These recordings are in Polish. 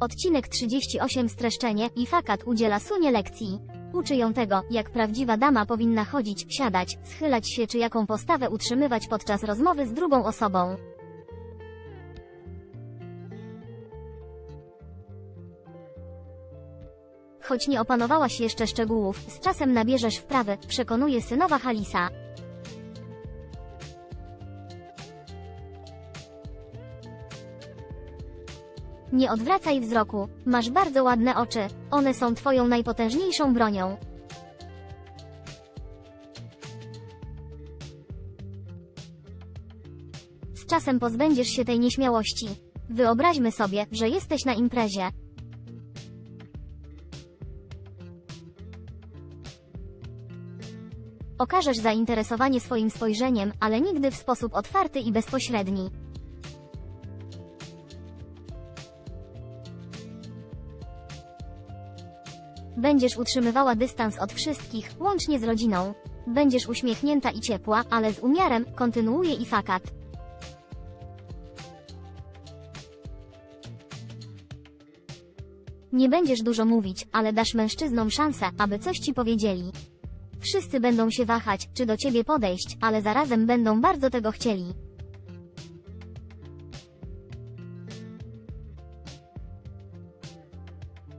Odcinek 38 Streszczenie i fakat udziela Sunie lekcji. Uczy ją tego, jak prawdziwa dama powinna chodzić, siadać, schylać się czy jaką postawę utrzymywać podczas rozmowy z drugą osobą. Choć nie opanowałaś jeszcze szczegółów, z czasem nabierzesz wprawy, przekonuje synowa Halisa. Nie odwracaj wzroku, masz bardzo ładne oczy, one są twoją najpotężniejszą bronią. Z czasem pozbędziesz się tej nieśmiałości. Wyobraźmy sobie, że jesteś na imprezie. Okażesz zainteresowanie swoim spojrzeniem, ale nigdy w sposób otwarty i bezpośredni. Będziesz utrzymywała dystans od wszystkich, łącznie z rodziną. Będziesz uśmiechnięta i ciepła, ale z umiarem, kontynuuje i fakat. Nie będziesz dużo mówić, ale dasz mężczyznom szansę, aby coś ci powiedzieli. Wszyscy będą się wahać, czy do ciebie podejść, ale zarazem będą bardzo tego chcieli.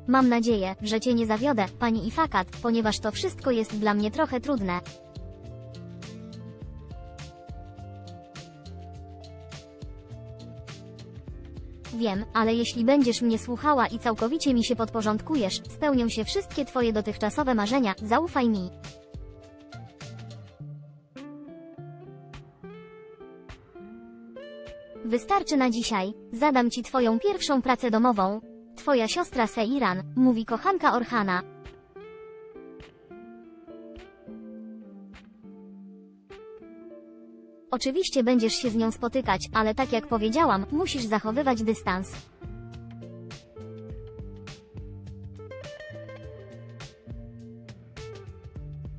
Mam nadzieję, że cię nie zawiodę, pani Ifakat, ponieważ to wszystko jest dla mnie trochę trudne. Wiem, ale jeśli będziesz mnie słuchała i całkowicie mi się podporządkujesz, spełnią się wszystkie twoje dotychczasowe marzenia, zaufaj mi. Wystarczy na dzisiaj. Zadam ci twoją pierwszą pracę domową. Twoja siostra Seiran, mówi kochanka Orhana. Oczywiście będziesz się z nią spotykać, ale tak jak powiedziałam, musisz zachowywać dystans.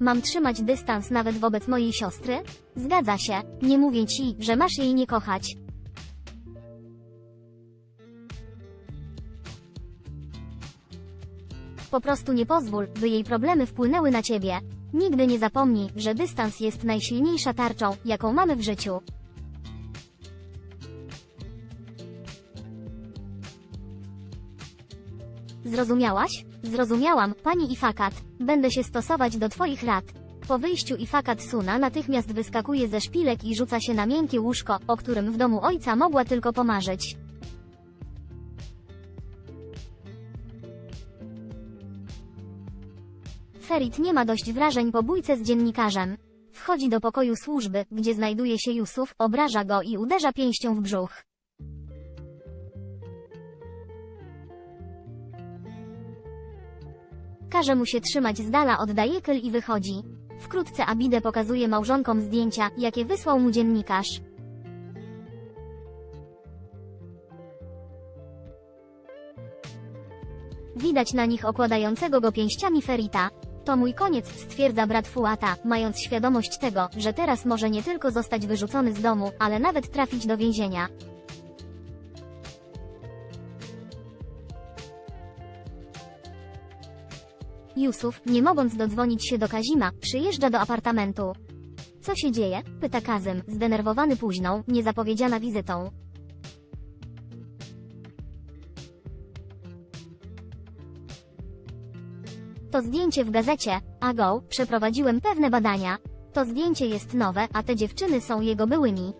Mam trzymać dystans nawet wobec mojej siostry? Zgadza się, nie mówię ci, że masz jej nie kochać. Po prostu nie pozwól, by jej problemy wpłynęły na ciebie. Nigdy nie zapomnij, że dystans jest najsilniejsza tarczą, jaką mamy w życiu. Zrozumiałaś? Zrozumiałam, pani Ifakat. Będę się stosować do twoich rad. Po wyjściu Ifakat Suna natychmiast wyskakuje ze szpilek i rzuca się na miękkie łóżko, o którym w domu ojca mogła tylko pomarzyć. Ferit nie ma dość wrażeń po bójce z dziennikarzem. Wchodzi do pokoju służby, gdzie znajduje się Jusuf, obraża go i uderza pięścią w brzuch. Każe mu się trzymać z dala od Dajekyl i wychodzi. Wkrótce Abide pokazuje małżonkom zdjęcia, jakie wysłał mu dziennikarz. Widać na nich okładającego go pięściami Ferita. To mój koniec, stwierdza brat Fuata, mając świadomość tego, że teraz może nie tylko zostać wyrzucony z domu, ale nawet trafić do więzienia. Jusuf, nie mogąc dodzwonić się do Kazima, przyjeżdża do apartamentu. Co się dzieje? pyta Kazym, zdenerwowany późną, niezapowiedziana wizytą. To zdjęcie w gazecie, a go, przeprowadziłem pewne badania. To zdjęcie jest nowe, a te dziewczyny są jego byłymi.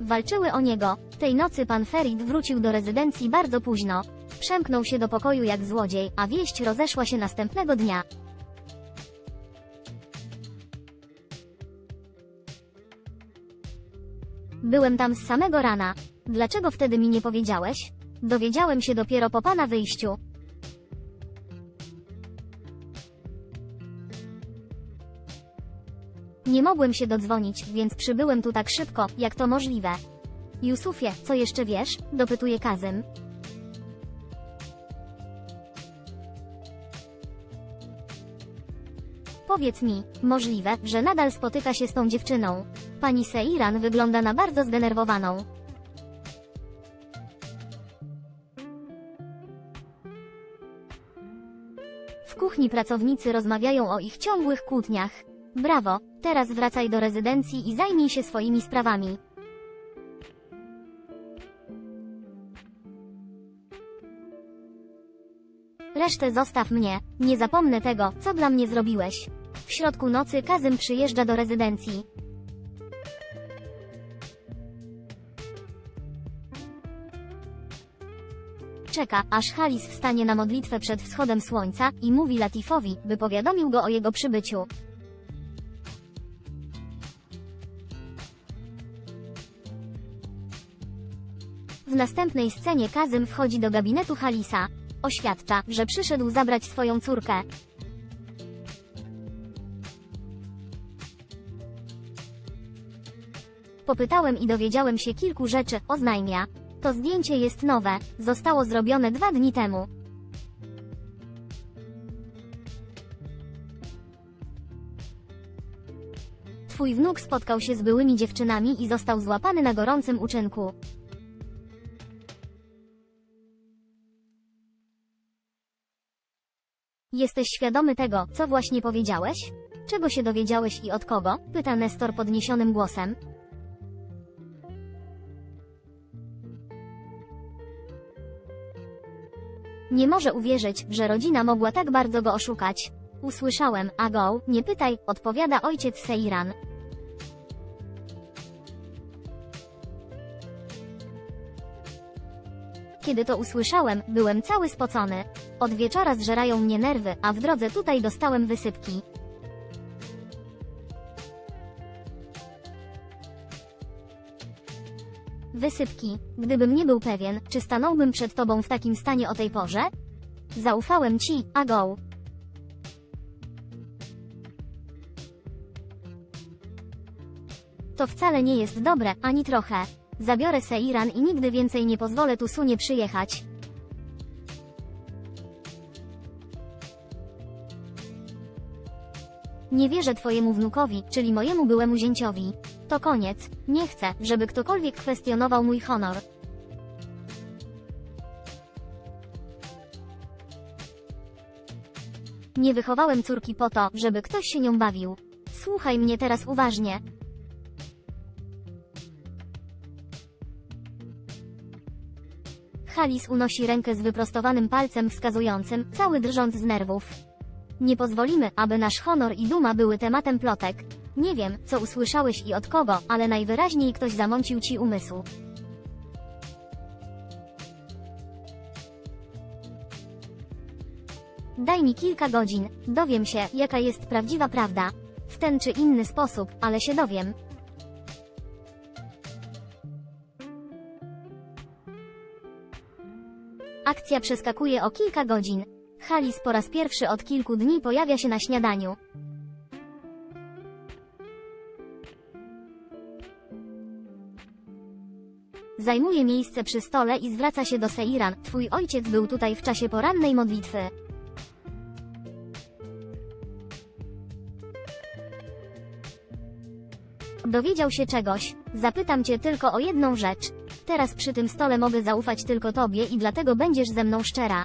Walczyły o niego. Tej nocy pan Ferid wrócił do rezydencji bardzo późno. Przemknął się do pokoju jak złodziej, a wieść rozeszła się następnego dnia. Byłem tam z samego rana. Dlaczego wtedy mi nie powiedziałeś? Dowiedziałem się dopiero po pana wyjściu. Nie mogłem się dodzwonić, więc przybyłem tu tak szybko, jak to możliwe. Jusufie, co jeszcze wiesz? dopytuje Kazym. Powiedz mi, możliwe, że nadal spotyka się z tą dziewczyną. Pani Seiran wygląda na bardzo zdenerwowaną. Kuchni pracownicy rozmawiają o ich ciągłych kłótniach. Brawo, teraz wracaj do rezydencji i zajmij się swoimi sprawami. Resztę zostaw mnie, nie zapomnę tego, co dla mnie zrobiłeś. W środku nocy Kazym przyjeżdża do rezydencji. Czeka, aż Halis wstanie na modlitwę przed wschodem słońca i mówi Latifowi, by powiadomił go o jego przybyciu. W następnej scenie Kazym wchodzi do gabinetu Halisa. Oświadcza, że przyszedł zabrać swoją córkę. Popytałem i dowiedziałem się kilku rzeczy, oznajmia. To zdjęcie jest nowe, zostało zrobione dwa dni temu. Twój wnuk spotkał się z byłymi dziewczynami i został złapany na gorącym uczynku. Jesteś świadomy tego, co właśnie powiedziałeś? Czego się dowiedziałeś i od kogo? Pyta Nestor podniesionym głosem. Nie może uwierzyć, że rodzina mogła tak bardzo go oszukać. Usłyszałem, a go, nie pytaj, odpowiada ojciec Seiran. Kiedy to usłyszałem, byłem cały spocony. Od wieczora zżerają mnie nerwy, a w drodze tutaj dostałem wysypki. Wysypki. Gdybym nie był pewien, czy stanąłbym przed tobą w takim stanie o tej porze? Zaufałem ci, a go. To wcale nie jest dobre, ani trochę. Zabiorę Seiran i nigdy więcej nie pozwolę tu Sunie przyjechać. Nie wierzę twojemu wnukowi, czyli mojemu byłemu zięciowi. To koniec. Nie chcę, żeby ktokolwiek kwestionował mój honor. Nie wychowałem córki po to, żeby ktoś się nią bawił. Słuchaj mnie teraz uważnie. Halis unosi rękę z wyprostowanym palcem wskazującym, cały drżąc z nerwów. Nie pozwolimy, aby nasz honor i duma były tematem plotek. Nie wiem, co usłyszałeś i od kogo, ale najwyraźniej ktoś zamącił ci umysł. Daj mi kilka godzin, dowiem się, jaka jest prawdziwa prawda. W ten czy inny sposób, ale się dowiem. Akcja przeskakuje o kilka godzin. Halis po raz pierwszy od kilku dni pojawia się na śniadaniu. Zajmuje miejsce przy stole i zwraca się do Seiran. Twój ojciec był tutaj w czasie porannej modlitwy. Dowiedział się czegoś. Zapytam cię tylko o jedną rzecz. Teraz przy tym stole mogę zaufać tylko tobie i dlatego będziesz ze mną szczera.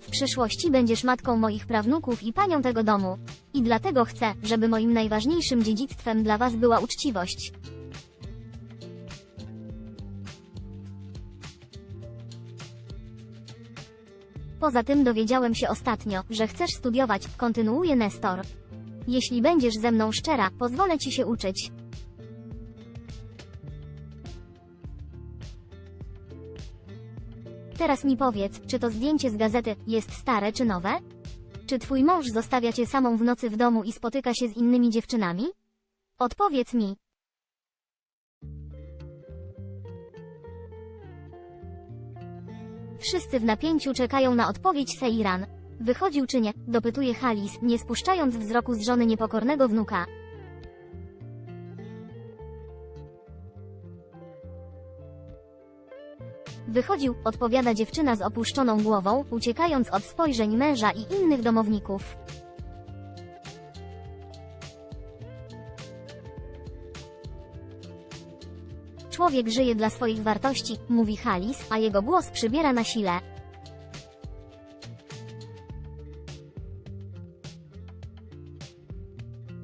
W przyszłości będziesz matką moich prawnuków i panią tego domu. I dlatego chcę, żeby moim najważniejszym dziedzictwem dla was była uczciwość. Poza tym dowiedziałem się ostatnio, że chcesz studiować, kontynuuje Nestor. Jeśli będziesz ze mną szczera, pozwolę ci się uczyć. Teraz mi powiedz, czy to zdjęcie z gazety jest stare czy nowe? Czy twój mąż zostawia cię samą w nocy w domu i spotyka się z innymi dziewczynami? Odpowiedz mi. Wszyscy w napięciu czekają na odpowiedź Seiran. Wychodził czy nie, dopytuje Halis, nie spuszczając wzroku z żony niepokornego wnuka. Wychodził, odpowiada dziewczyna z opuszczoną głową, uciekając od spojrzeń męża i innych domowników. Człowiek żyje dla swoich wartości, mówi Halis, a jego głos przybiera na sile.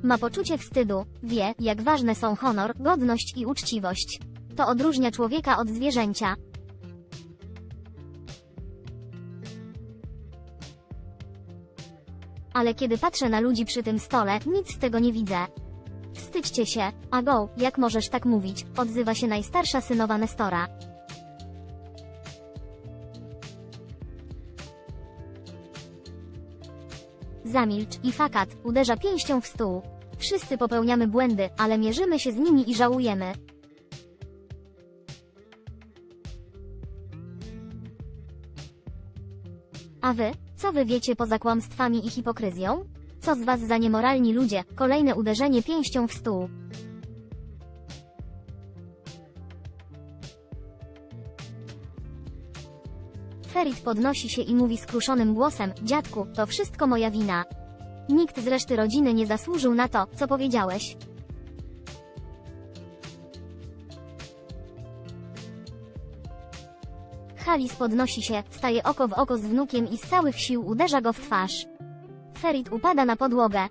Ma poczucie wstydu, wie, jak ważne są honor, godność i uczciwość. To odróżnia człowieka od zwierzęcia. Ale kiedy patrzę na ludzi przy tym stole, nic z tego nie widzę. Wstydźcie się, a go, jak możesz tak mówić, odzywa się najstarsza synowa Nestora. Zamilcz i fakat, uderza pięścią w stół. Wszyscy popełniamy błędy, ale mierzymy się z nimi i żałujemy. A wy, co wy wiecie poza kłamstwami i hipokryzją? Co z was za niemoralni ludzie? Kolejne uderzenie pięścią w stół. Ferit podnosi się i mówi skruszonym głosem, dziadku, to wszystko moja wina. Nikt z reszty rodziny nie zasłużył na to, co powiedziałeś. Halis podnosi się, staje oko w oko z wnukiem i z całych sił uderza go w twarz. Ferit upada na podłogę.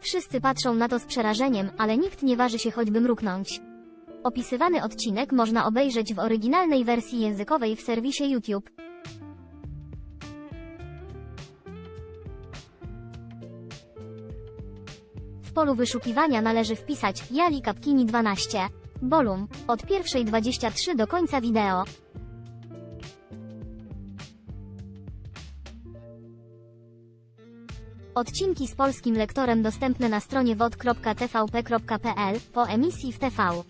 Wszyscy patrzą na to z przerażeniem, ale nikt nie waży się choćby mruknąć. Opisywany odcinek można obejrzeć w oryginalnej wersji językowej w serwisie YouTube. W polu wyszukiwania należy wpisać Jali Kapkini 12. Bolum. Od pierwszej 23 do końca wideo. Odcinki z polskim lektorem dostępne na stronie wod.tvp.pl po emisji w TV.